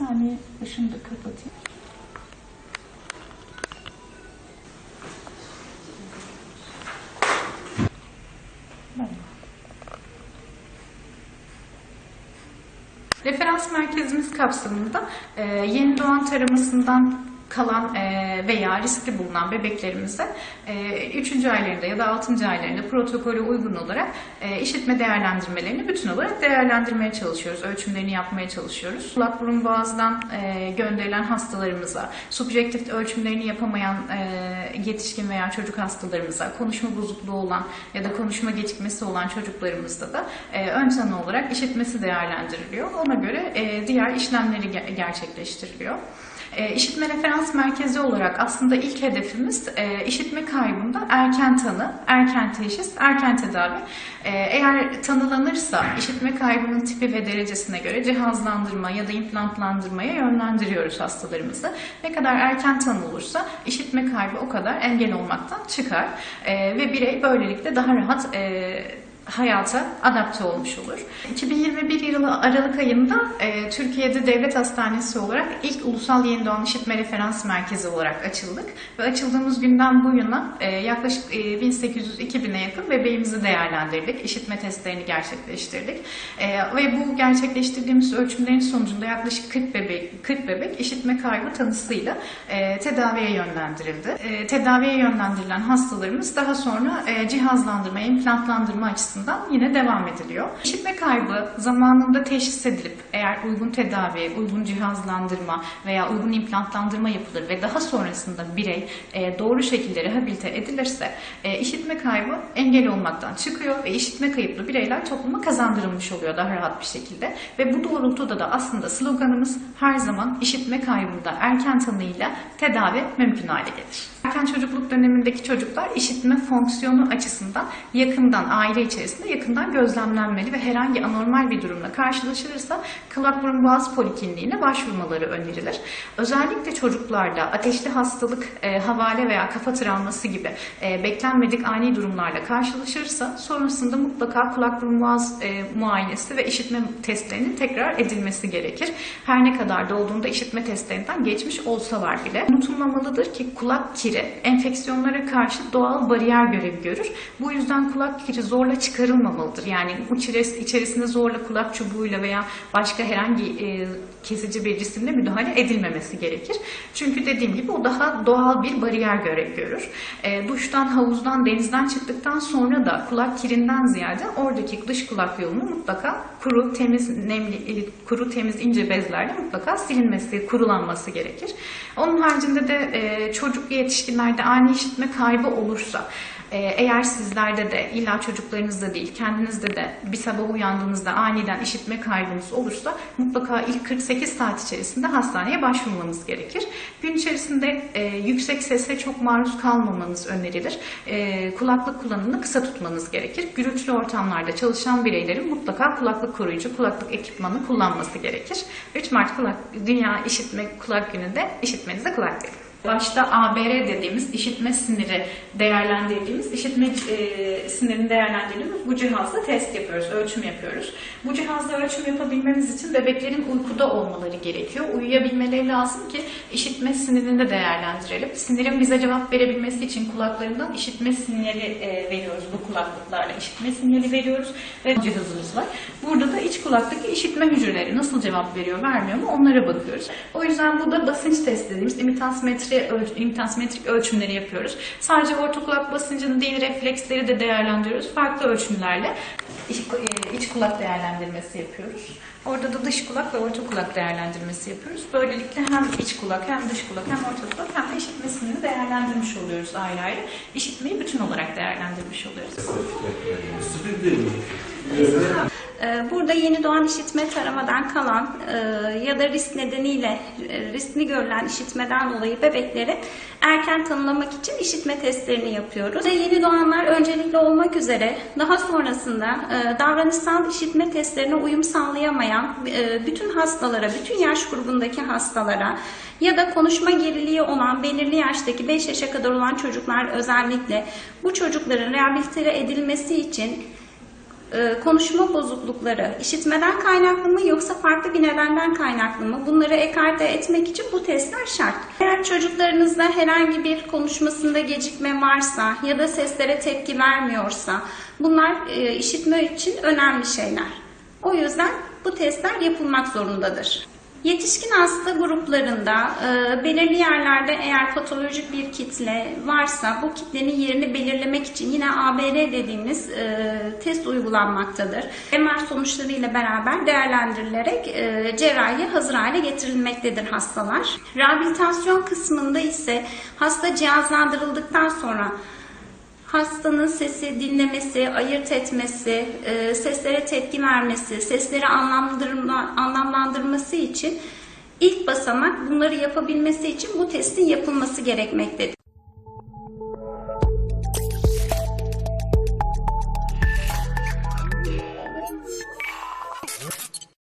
saniye ışını da kapatayım. Referans merkezimiz kapsamında e, yeni doğan taramasından kalan e, veya riskli bulunan bebeklerimize 3. aylarında ya da 6. aylarında protokole uygun olarak e, işitme değerlendirmelerini bütün olarak değerlendirmeye çalışıyoruz. Ölçümlerini yapmaya çalışıyoruz. Kulak burun boğazdan e, gönderilen hastalarımıza, subjektif ölçümlerini yapamayan e, yetişkin veya çocuk hastalarımıza, konuşma bozukluğu olan ya da konuşma gecikmesi olan çocuklarımızda da e, ön tanı olarak işitmesi değerlendiriliyor. Ona göre e, diğer işlemleri ge- gerçekleştiriliyor. E, işitme referans merkezi olarak aslında ilk hedefimiz e, işitme kaybında erken tanı, erken teşhis, erken tedavi. E, eğer tanılanırsa işitme kaybının tipi ve derecesine göre cihazlandırma ya da implantlandırmaya yönlendiriyoruz hastalarımızı. Ne kadar erken tanı olursa işitme kaybı o kadar engel olmaktan çıkar E, ve birey böylelikle daha rahat e, hayata adapte olmuş olur. 2021 yılı Aralık ayında e, Türkiye'de devlet hastanesi olarak ilk ulusal yeni doğan işitme referans merkezi olarak açıldık ve açıldığımız günden bu yana e, yaklaşık e, 1800-2000'e yakın bebeğimizi değerlendirdik, işitme testlerini gerçekleştirdik E, ve bu gerçekleştirdiğimiz ölçümlerin sonucunda yaklaşık 40 bebek 40 bebek işitme kaybı tanısıyla e, tedaviye yönlendirildi. E, tedaviye yönlendirilen hastalarımız daha sonra e, cihazlandırma, implantlandırma açısından yine devam ediliyor. İşitme kaybı zamanında teşhis edilip eğer uygun tedavi, uygun cihazlandırma veya uygun implantlandırma yapılır ve daha sonrasında birey e, doğru şekilde rehabilite edilirse e, işitme kaybı engel olmaktan çıkıyor ve işitme kayıplı bireyler topluma kazandırılmış oluyor daha rahat bir şekilde ve bu doğrultuda da aslında sloganımız her zaman işitme kaybında erken tanıyla tedavi mümkün hale gelir. Erken çocukluk dönemindeki çocuklar işitme fonksiyonu açısından yakından, aile içerisinde yakından gözlemlenmeli ve herhangi anormal bir durumla karşılaşılırsa kulak burun boğaz polikliniğine başvurmaları önerilir. Özellikle çocuklarda ateşli hastalık, e, havale veya kafa travması gibi e, beklenmedik ani durumlarla karşılaşırsa sonrasında mutlaka kulak burun boğaz e, muayenesi ve işitme testlerinin tekrar edilmesi gerekir. Her ne kadar da olduğunda işitme testlerinden geçmiş olsalar bile unutulmamalıdır ki kulak kiri enfeksiyonlara karşı doğal bariyer görevi görür. Bu yüzden kulak kiri zorla çıkarılmamalıdır. Yani içeris- içerisinde zorla kulak çubuğuyla veya başka herhangi e, kesici bir cisimle müdahale edilmemesi gerekir. Çünkü dediğim gibi o daha doğal bir bariyer görevi görür. E, duştan, havuzdan, denizden çıktıktan sonra da kulak kirinden ziyade oradaki dış kulak yolunu mutlaka kuru, temiz, nemli, e, kuru, temiz ince bezlerle mutlaka silinmesi, kurulanması gerekir. Onun haricinde de e, çocuk yetişkinlerde ani işitme kaybı olursa Eğer sizlerde de illa çocuklarınızda değil kendinizde de bir sabah uyandığınızda aniden işitme kaybınız olursa mutlaka ilk 48 saat içerisinde hastaneye başvurmanız gerekir. Gün içerisinde e, yüksek sese çok maruz kalmamanız önerilir. E, kulaklık kullanımını kısa tutmanız gerekir. Gürültülü ortamlarda çalışan bireylerin mutlaka kulaklık koruyucu, kulaklık ekipmanı kullanması gerekir. 3 Mart kulak, Dünya İşitme Kulak Günü'nde işitmenize kulak verin. Başta ABR dediğimiz işitme siniri değerlendirdiğimiz, işitme e, sinirini değerlendirdiğimiz bu cihazla test yapıyoruz, ölçüm yapıyoruz. Bu cihazla ölçüm yapabilmemiz için bebeklerin uykuda olmaları gerekiyor. Uyuyabilmeleri lazım ki işitme sinirini de değerlendirelim. Sinirin bize cevap verebilmesi için kulaklarından işitme sinyali e, veriyoruz. Bu kulaklıklarla işitme sinyali veriyoruz ve cihazımız var. Burada da iç kulaktaki işitme hücreleri nasıl cevap veriyor, vermiyor mu onlara bakıyoruz. O yüzden burada basınç test dediğimiz imitansimetri öl- imitansimetrik ölçümleri yapıyoruz. Sadece orta kulak basıncını değil refleksleri de değerlendiriyoruz. Farklı ölçümlerle iç, kulak değerlendirmesi yapıyoruz. Orada da dış kulak ve orta kulak değerlendirmesi yapıyoruz. Böylelikle hem iç kulak hem dış kulak hem orta kulak hem de işitmesini değerlendirmiş oluyoruz ayrı ayrı. İşitmeyi bütün olarak değerlendirmiş oluyoruz. Sıfır değil mi? Ee, Burada yeni doğan işitme taramadan kalan e, ya da risk nedeniyle e, riskli görülen işitmeden dolayı bebekleri erken tanılamak için işitme testlerini yapıyoruz. Ve yeni doğanlar öncelikli olmak üzere daha sonrasında e, davranışsal işitme testlerine uyum sağlayamayan bütün hastalara, bütün yaş grubundaki hastalara ya da konuşma geriliği olan belirli yaştaki 5 yaşa kadar olan çocuklar özellikle bu çocukların rehabilite edilmesi için konuşma bozuklukları işitmeden kaynaklı mı yoksa farklı bir nedenden kaynaklı mı? Bunları ekarte etmek için bu testler şart. Eğer çocuklarınızda herhangi bir konuşmasında gecikme varsa ya da seslere tepki vermiyorsa bunlar e, işitme için önemli şeyler. O yüzden bu testler yapılmak zorundadır. Yetişkin hasta gruplarında e, belirli yerlerde eğer patolojik bir kitle varsa bu kitlenin yerini belirlemek için yine ABR dediğimiz e, test uygulanmaktadır. MR sonuçlarıyla beraber değerlendirilerek e, cerrahiye hazır hale getirilmektedir hastalar. Rehabilitasyon kısmında ise hasta cihazlandırıldıktan sonra Hastanın sesi dinlemesi, ayırt etmesi, e, seslere tepki vermesi, sesleri anlamlandırma, anlamlandırması için ilk basamak bunları yapabilmesi için bu testin yapılması gerekmektedir.